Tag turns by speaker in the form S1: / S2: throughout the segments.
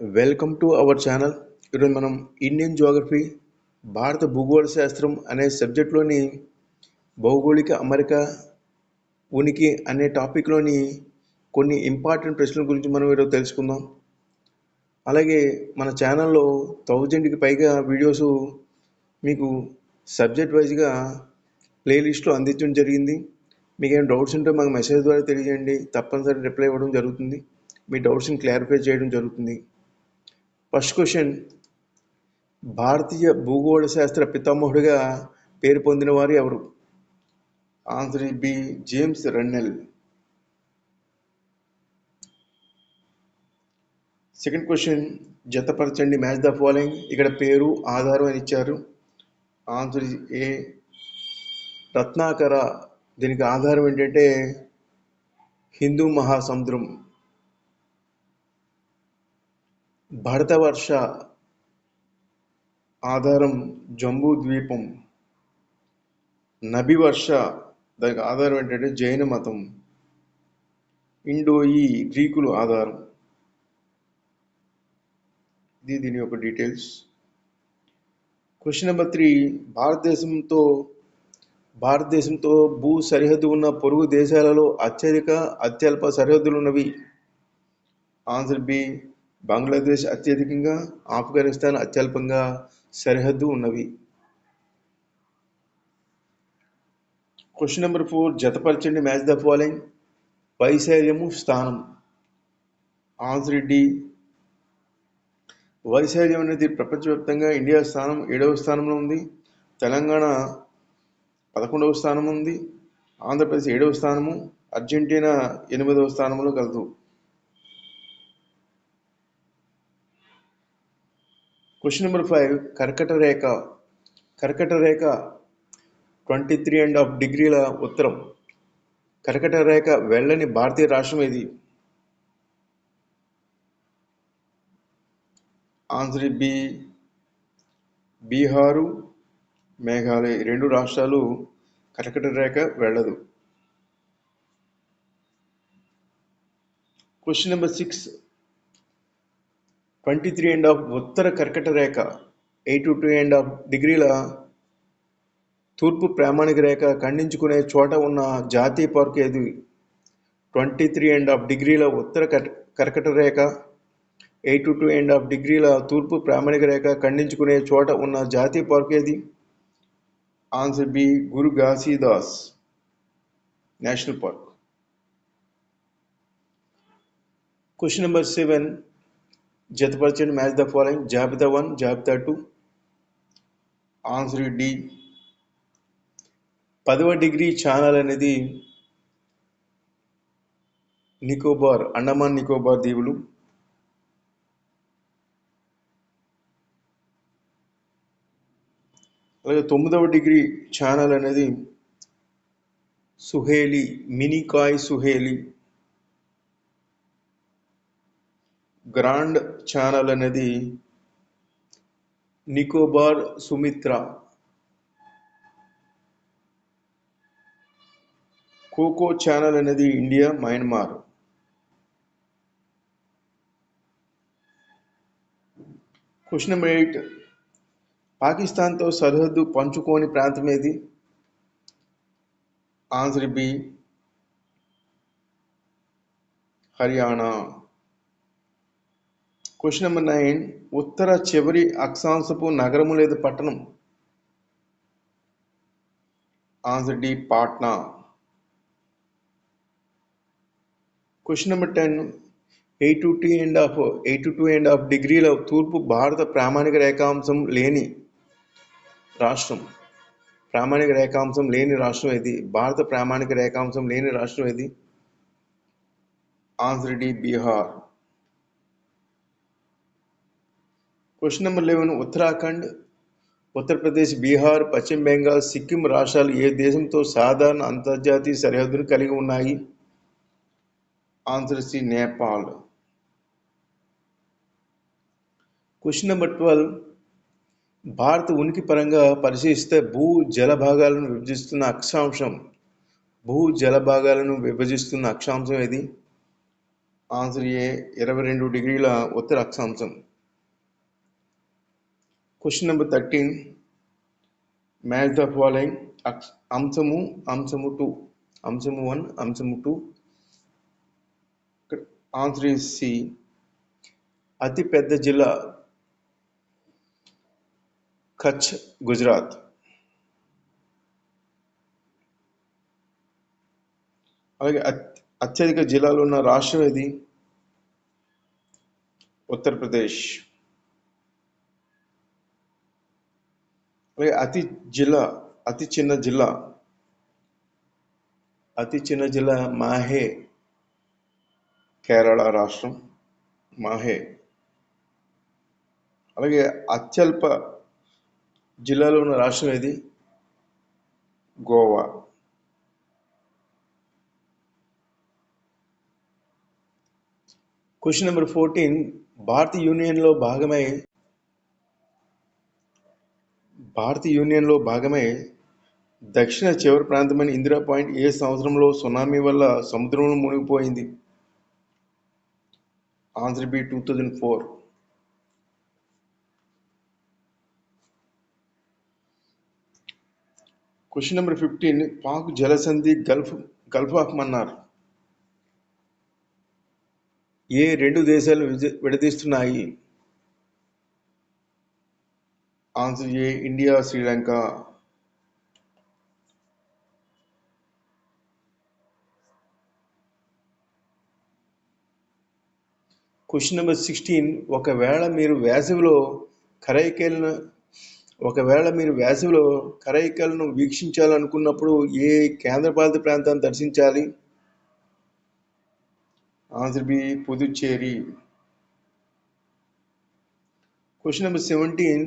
S1: Welcome to our channel ఈరోజు మనం Indian geography భారత భూగోళ శాస్త్రం అనే సబ్జెక్ట్లోని భౌగోళిక అమరిక ఉనికి అనే టాపిక్లోని కొన్ని ఇంపార్టెంట్ ప్రశ్నల గురించి మనం ఈరోజు తెలుసుకుందాం. అలాగే మన ఛానల్లో థౌజండ్కి పైగా వీడియోస్ మీకు సబ్జెక్ట్ వైజ్గా ప్లేలిస్ట్లో అందించడం జరిగింది. మీకు ఏమైనా డౌట్స్ ఉంటే మాకు మెసేజ్ ద్వారా తెలియజేయండి. తప్పనిసరి రిప్లై ఇవ్వడం జరుగుతుంది. మీ డౌట్స్ని క్లారిఫై చేయడం జరుగుతుంది. ఫస్ట్ క్వశ్చన్ భారతీయ భూగోళ శాస్త్ర పితామహుడిగా పేరు పొందిన వారు ఎవరు? Answer B James Rennell second question జతపరచండి match the following ఇక్కడ పేరు ఆధారం అని ఇచ్చారు. ఆన్సర్ ఏ రత్నాకర దీనికి ఆధారం ఏంటంటే హిందూ మహాసముద్రం భరతవర్ష ఆధారం జంబూ ద్వీపం నబివర్ష దానికి ఆధారం ఏంటంటే జైన మతం ఇండోయి గ్రీకులు ఆధారం. ఇది దీని యొక్క డీటెయిల్స్. క్వశ్చన్ నెంబర్ త్రీ భారతదేశంతో భారతదేశంతో భూ సరిహద్దు ఉన్న పొరుగు దేశాలలో అత్యధిక అత్యల్ప సరిహద్దులు ఉన్నవి ఆన్సర్ బి బంగ్లాదేశ్ అత్యధికంగా ఆఫ్ఘనిస్తాన్ అత్యల్పంగా సరిహద్దు ఉన్నవి. క్వశ్చన్ నెంబర్ ఫోర్ జతపరచండి మ్యాచ్ ద ఫాలోయింగ్. వైశాల్యము స్థానం. ఆన్సర్ డి వైశాల్యం అనేది ప్రపంచవ్యాప్తంగా ఇండియా స్థానం ఏడవ స్థానంలో ఉంది. తెలంగాణ పదకొండవ స్థానం ఉంది. ఆంధ్రప్రదేశ్ ఏడవ స్థానము. అర్జెంటీనా ఎనిమిదవ స్థానంలో కలదు. క్వశ్చన్ నెంబర్ ఫైవ్ కర్కట రేఖ. కర్కట రేఖ ట్వంటీ త్రీ అండ్ హాఫ్ డిగ్రీల ఉత్తరం. కర్కట రేఖ వెళ్ళని భారతీయ రాష్ట్రం ఇది ఆన్సర్ బి బీహారు మేఘాలయ. రెండు రాష్ట్రాలు కర్కట రేఖ వెళ్ళదు. Question number six twenty three and half ఉత్తర కర్కట రేఖ eighty two and half డిగ్రీల తూర్పు ప్రామాణిక రేఖ ఖండించుకునే చోట ఉన్న జాతీయ పార్క్ ఏది? ట్వంటీ త్రీ అండ్ హాఫ్ డిగ్రీల ఉత్తర కర్కట రేఖ eighty two and half డిగ్రీల తూర్పు ప్రామాణిక రేఖ ఖండించుకునే చోట ఉన్న జాతీయ పార్క్ ఏది? Answer B Guru Ghasidas national park. Question number seven జతపరచండి match the following. జాబితా వన్ జాబితా టూ. Answer D. పదవ డిగ్రీ ఛానల్ అనేది నికోబార్ అండమాన్ నికోబార్ దీవులు. అలాగే తొమ్మిదవ డిగ్రీ ఛానల్ అనేది సుహేలి మినికాయ్ సుహేలి. గ్రాండ్ ఛానల్ అనేది నికోబార్ సుమిత్ర కోకో ఛానల్ అనేది India Myanmar. Question number eight. పాకిస్తాన్తో సరిహద్దు పంచుకోని ప్రాంతం ఏది? Answer B Haryana. Question number nine ఉత్తర చివరి అక్షాంశపు నగరము లేదా పట్టణం? Answer D Patna. Question number ten eighty two and half eighty two and half డిగ్రీల తూర్పు భారత ప్రామాణిక రేఖాంశం లేని రాష్ట్రం. ప్రామాణిక రేఖాంశం లేని రాష్ట్రం ఏది? భారత ప్రామాణిక రేఖాంశం లేని రాష్ట్రం ఏది? Answer D Bihar. Question number eleven Uttarakhand Uttar Pradesh Bihar Paschim Bengal Sikkim రాష్ట్రాలు ఏ దేశంతో సాధారణ అంతర్జాతీయ సరిహద్దును కలిగి ఉన్నాయి? Answer C Nepal. Question number twelve భారత ఉనికి పరంగా పరిశీలిస్తే భూ జల భాగాలను విభజిస్తున్న అక్షాంశం భూ జల భాగాలను విభజిస్తున్న అక్షాంశం ఏది? ఆన్సర్ ఏ ఇరవై రెండు డిగ్రీల ఉత్తర అక్షాంశం. Question number thirteen match the following అంశము అంశము టూ అంశము వన్ అంశము టూ ఆన్సర్ ఈజ్ సి అతి పెద్ద జిల్లా కచ్ గుజరాత్ అలాగే అత్- అత్యధిక జిల్లాలు ఉన్న రాష్ట్రం ఏది? ఉత్తరప్రదేశ్. అతి జిల్లా అతి చిన్న జిల్లా. అతి చిన్న జిల్లా మాహే కేరళ రాష్ట్రం మాహే. అలాగే అత్యల్ప జిల్లాలో ఉన్న రాష్ట్రం ఏది? గోవా. క్వశ్చన్ నెంబర్ ఫోర్టీన్ భారత యూనియన్లో భాగమై భారత యూనియన్లో భాగమే దక్షిణ చివరి ప్రాంతమైన ఇందిరా పాయింట్ ఏ సంవత్సరంలో సునామీ వల్ల సముద్రంలో మునిగిపోయింది. Answer B two thousand four. Question number fifteen Palk జలసంధి గల్ఫ్ గల్ఫ్ ఆఫ్ మన్నార్. ఏ రెండు దేశాలు విడదీస్తున్నాయి? Answer A India Sri Lanka? Question number sixteen ఒకవేళ మీరు వేసవిలో కరైకేలను ఒకవేళ మీరు వేసవిలో కరైకలను వీక్షించాలనుకున్నప్పుడు ఏ కేంద్రపాలిత ప్రాంతాన్ని దర్శించాలి? Answer B Puducherry. Question number seventeen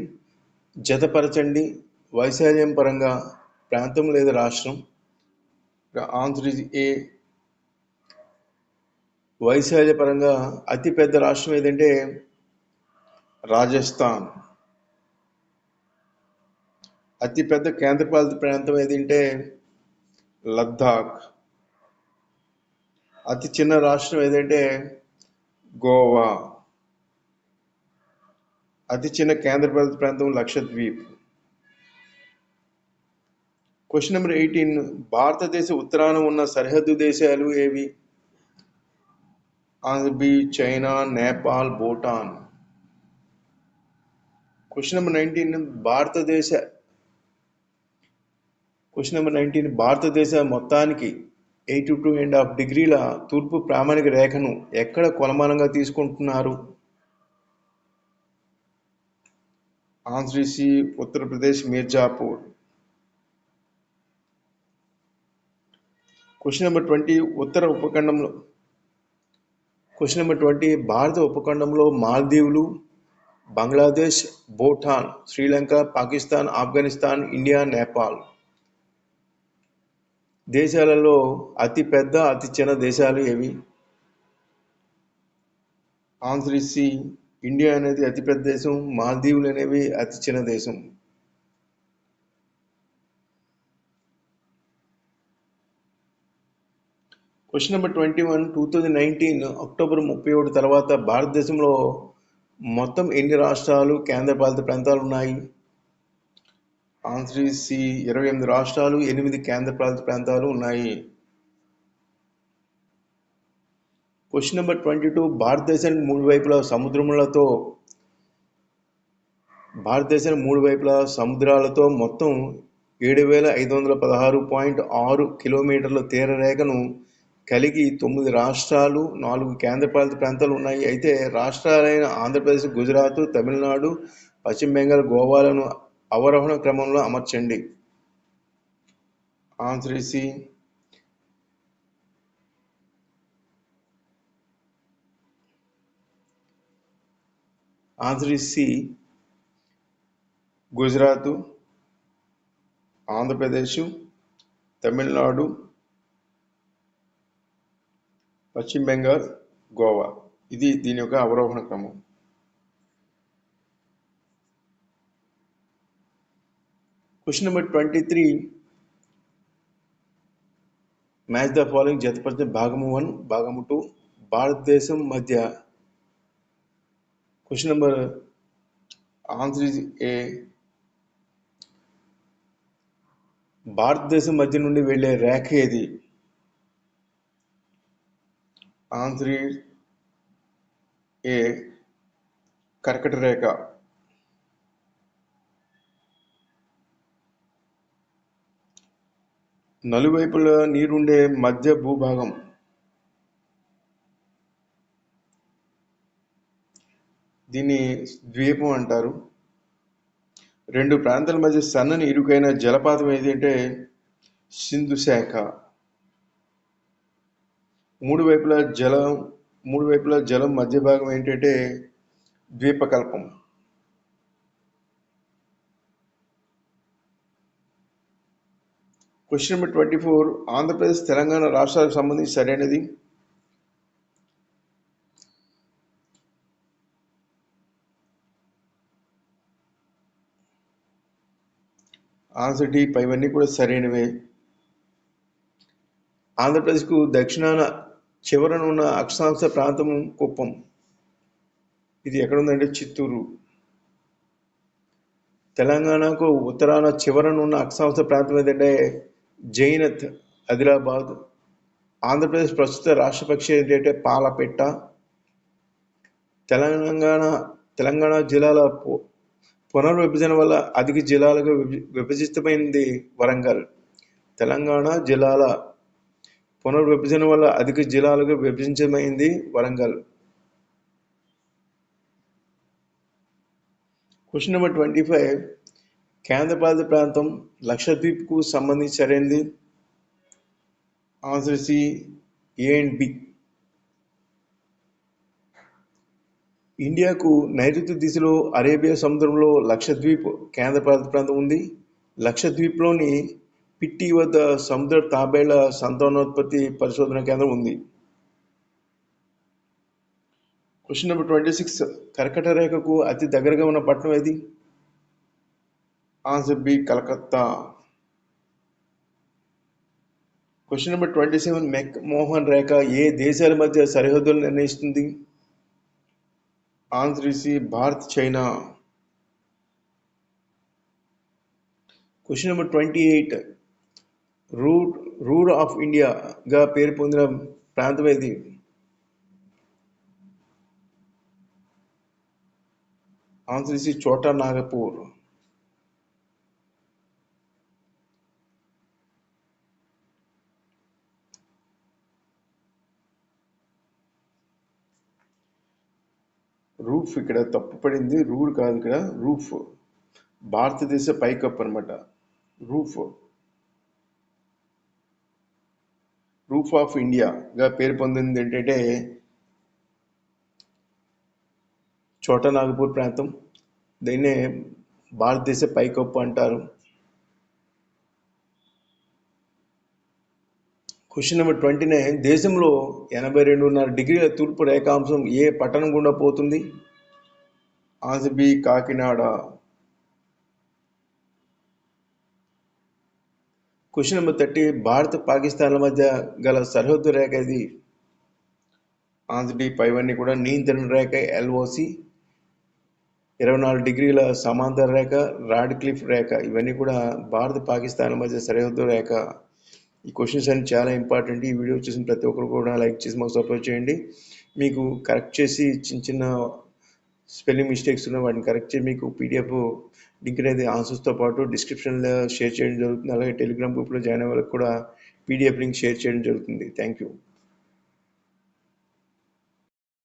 S1: జతపరచండి. వైశాల్యం పరంగా ప్రాంతం లేదా రాష్ట్రం? ఆన్సర్ ఇస్ ఏ. వైశాల్య పరంగా అతిపెద్ద రాష్ట్రం ఏదంటే రాజస్థాన్. అతిపెద్ద కేంద్రపాలిత ప్రాంతం ఏదంటే లద్దాఖ్. అతి చిన్న రాష్ట్రం ఏదంటే గోవా. అతి చిన్న కేంద్రపాలిత ప్రాంతం లక్షద్వీప్. క్వశ్చన్ నెంబర్ ఎయిటీన్ భారతదేశ ఉత్తరాన ఉన్న సరిహద్దు దేశాలు ఏవి? Answer China Nepal Bhutan. Question number nineteen భారతదేశ క్వశ్చన్ నెంబర్ నైన్టీన్ భారతదేశ మొత్తానికి ఎయిటీ టూ అండ్ హాఫ్ డిగ్రీల తూర్పు ప్రామాణిక రేఖను ఎక్కడ కొలమానంగా తీసుకుంటున్నారు? Answer Uttar Pradesh Mirzapur. Question number twenty ఉత్తర ఉపఖండంలో క్వశ్చన్ నెంబర్ ట్వంటీ భారత ఉపఖండంలో మాల్దీవులు బంగ్లాదేశ్ భూటాన్ శ్రీలంక పాకిస్తాన్ ఆఫ్ఘనిస్తాన్ ఇండియా నేపాల్. దేశాలలో అతి పెద్ద అతి చిన్న దేశాలు ఏవి? ఆన్సర్ ఇండియా అనేది అతి పెద్ద దేశం మాల్దీవులు అనేవి అతి చిన్న దేశం. Question number twenty one two thousand nineteen October ముప్పై ఒకటి తర్వాత భారతదేశంలో మొత్తం ఎన్ని రాష్ట్రాలు కేంద్రపాలిత ప్రాంతాలు ఉన్నాయి? ఆన్సర్ సి ఇరవై ఎనిమిది రాష్ట్రాలు ఎనిమిది కేంద్రపాలిత ప్రాంతాలు ఉన్నాయి. క్వశ్చన్ నెంబర్ ట్వంటీ టూ భారతదేశానికి మూడు వైపులా సముద్రములతో భారతదేశం మూడు వైపులా సముద్రాలతో మొత్తం ఏడు వేల ఐదు వందల పదహారు పాయింట్ ఆరు కిలోమీటర్ల తీరరేఖను కలిగి తొమ్మిది రాష్ట్రాలు నాలుగు కేంద్రపాలిత ప్రాంతాలు ఉన్నాయి. అయితే రాష్ట్రాలైన ఆంధ్రప్రదేశ్ గుజరాత్ తమిళనాడు పశ్చిమ బెంగాల్ గోవాలను అవరోహణ క్రమంలో అమర్చండి. ఆన్సర్ ఆదరిసి సి. గుజరాత్ ఆంధ్రప్రదేశ్ తమిళనాడు పశ్చిమ బెంగాల్ గోవా. ఇది దీని యొక్క అవరోహణ క్రమం. Question number twenty three match the following జతపరిచిన భాగము వన్ భాగము టూ భారతదేశం మధ్య question number answer is A. భారతదేశం మధ్య నుండి వెళ్ళే రేఖ ఏది? Answer is A. కర్కట రేఖ. నలువైపులా నీరుండే మధ్య భూభాగం. దీన్ని ద్వీపం అంటారు. రెండు ప్రాంతాల మధ్య సన్నని ఇరుకైన జలపాతం ఏది అంటే సింధు శాఖ. మూడు వైపులా జలం మూడు వైపులా జలం మధ్య భాగం ఏంటంటే ద్వీపకల్పం. Question number twenty four Andhra Pradesh Telangana రాష్ట్రాలకు సంబంధించి సరైనది? ఆన్సర్ డి పైవన్నీ కూడా సరైనవే. ఆంధ్రప్రదేశ్కు దక్షిణాన చివరన ఉన్న అక్షాంశ ప్రాంతం కుప్పం. ఇది ఎక్కడ ఉందంటే చిత్తూరు. తెలంగాణకు ఉత్తరాన చివరన ఉన్న అక్షాంశ ప్రాంతం ఏంటంటే జైనత్ ఆదిలాబాద్. ఆంధ్రప్రదేశ్ ప్రస్తుత రాష్ట్ర పక్షి ఏంటంటే పాలపెట్ట. తెలంగాణ తెలంగాణ జిల్లాల పునర్విభజన వల్ల అధిక జిల్లాలుగా విభ- విభజితమైంది వరంగల్. తెలంగాణ జిల్లాల పునర్విభజన వల్ల అధిక జిల్లాలుగా విభజించమైంది Warangal. Question number twenty five. కేంద్రపాలిత ప్రాంతం లక్షద్వీప్కు సంబంధించి సరైనది? Answer C A and B. ఇండియాకు నైరుతి దిశలో అరేబియా సముద్రంలో లక్షద్వీప్ కేంద్రపాలిత ప్రాంతం ఉంది. లక్షద్వీప్లోని పిట్టి వద్ద సముద్ర తాబేళ్ళ సంతానోత్పత్తి పరిశోధన కేంద్రం ఉంది. క్వశ్చన్ నెంబర్ ట్వంటీ సిక్స్ కర్కట రేఖకు అతి దగ్గరగా ఉన్న పట్టణం ఏది? Answer B Calcutta. Question number twenty seven McMahon రేఖ ఏ దేశాల మధ్య సరిహద్దులు నిర్ణయిస్తుంది? Answer Bharat China. Question number twenty eight route Ruhr of ఇండియాగా పేరు పొందిన ప్రాంతం ఏది? ఆన్సర్ ఇసి చోటా నాగపూర్. రూఫ్ ఇక్కడ తప్పు పడింది రూర్ కాదు ఇక్కడ రూఫ్. భారతదేశ పైకప్పు అనమాట రూఫ్. రూఫ్ ఆఫ్ ఇండియాగా పేరు పొందింది ఏంటంటే చోట నాగపూర్ ప్రాంతం. దీన్నే భారతదేశ పైకప్పు అంటారు. క్వశ్చన్ నెంబర్ ట్వంటీ నైన్ దేశంలో ఎనభై రెండున్నర డిగ్రీల తూర్పు రేఖాంశం ఏ పట్టణం గుండా పోతుంది? Answer B Kakinada. Question number thirty Bharat పాకిస్తాన్ల మధ్య గల సరిహద్దు రేఖ ఇది ఆన్సర్ బి పైవన్నీ కూడా నియంత్రణ రేఖ ఎల్ఓసి. ఇరవై నాలుగు డిగ్రీల సమాంతర రేఖ రాడ్ క్లిఫ్ రేఖ. ఇవన్నీ కూడా భారత్ పాకిస్తాన్ మధ్య సరిహద్దు రేఖ. ఈ క్వశ్చన్స్ అన్ని చాలా ఇంపార్టెంట్ ఈ వీడియో చూసిన ప్రతి ఒక్కరు కూడా లైక్ చేసి మాకు సపోర్ట్ చేయండి. మీకు కరెక్ట్ చేసి చిన్న చిన్న స్పెల్లింగ్ మిస్టేక్స్ ఉన్న వాటిని కరెక్ట్ చేసి మీకు పీడిఎఫ్ లింక్ అనేది ఆన్సర్స్తో పాటు డిస్క్రిప్షన్లో షేర్ చేయడం జరుగుతుంది. అలాగే టెలిగ్రామ్ గ్రూప్లో జాయిన్ అయ్యే వాళ్ళకి కూడా పీడిఎఫ్ లింక్ షేర్ చేయడం జరుగుతుంది. Thank you